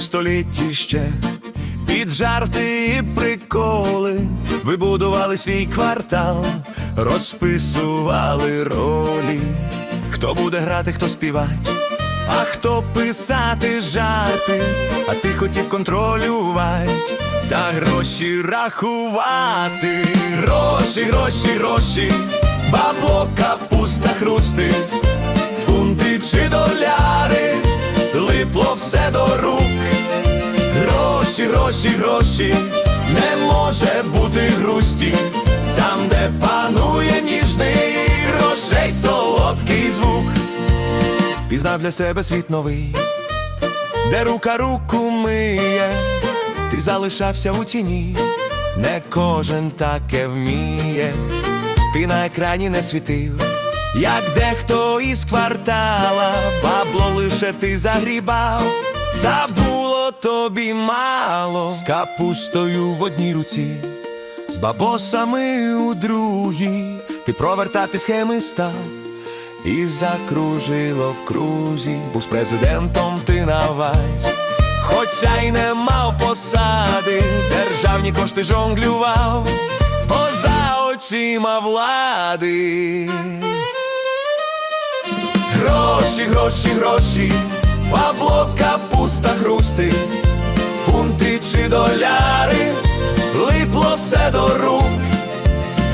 столітті ще. Під жарти і приколи вибудували свій квартал, розписували ролі, хто буде грати, хто співать, а хто писати жарти, а ти хотів контролювати та гроші рахувати. Гроші, гроші, гроші, бабло, капуста, хрусти, Гроші, гроші, не може бути грусті, там, де панує ніжний грошей солодкий звук. Пізнав для себе світ новий, де рука руку миє, ти залишався у тіні, не кожен таке вміє, ти на екрані не світив, як дехто із квартала, бабло ти загрібав, та було тобі мало з капустою в одній руці, з бабосами у другій, ти провертати схеми став. І закружило в крузі, був з президентом ти на вайс, хоча й не мав посади, державні кошти жонглював, поза очима влади. Гроші, гроші, гроші, бабло, капуста, хрусти, фунти чи доляри, липло все до рук.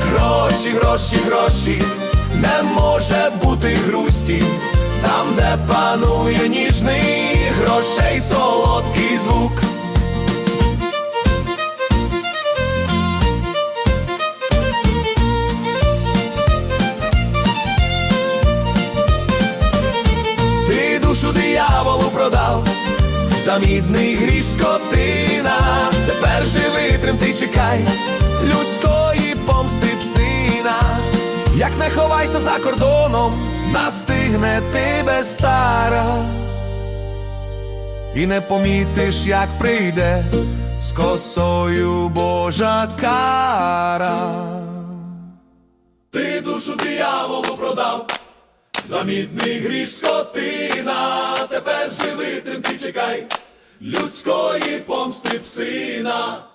Гроші, гроші, гроші, не може бути грусті, там, де панує ніжний грошей солодкий звук. Продав, за мідний гріш скотина, тепер живи, тремти, чекай, людської помсти псина, як не ховайся за кордоном, настигне тебе стара, і не помітиш, як прийде з косою Божа кара. Ти душу дияволу продав. За мідний гріш скотина, тепер живи, тремти, чекай, людської помсти псина.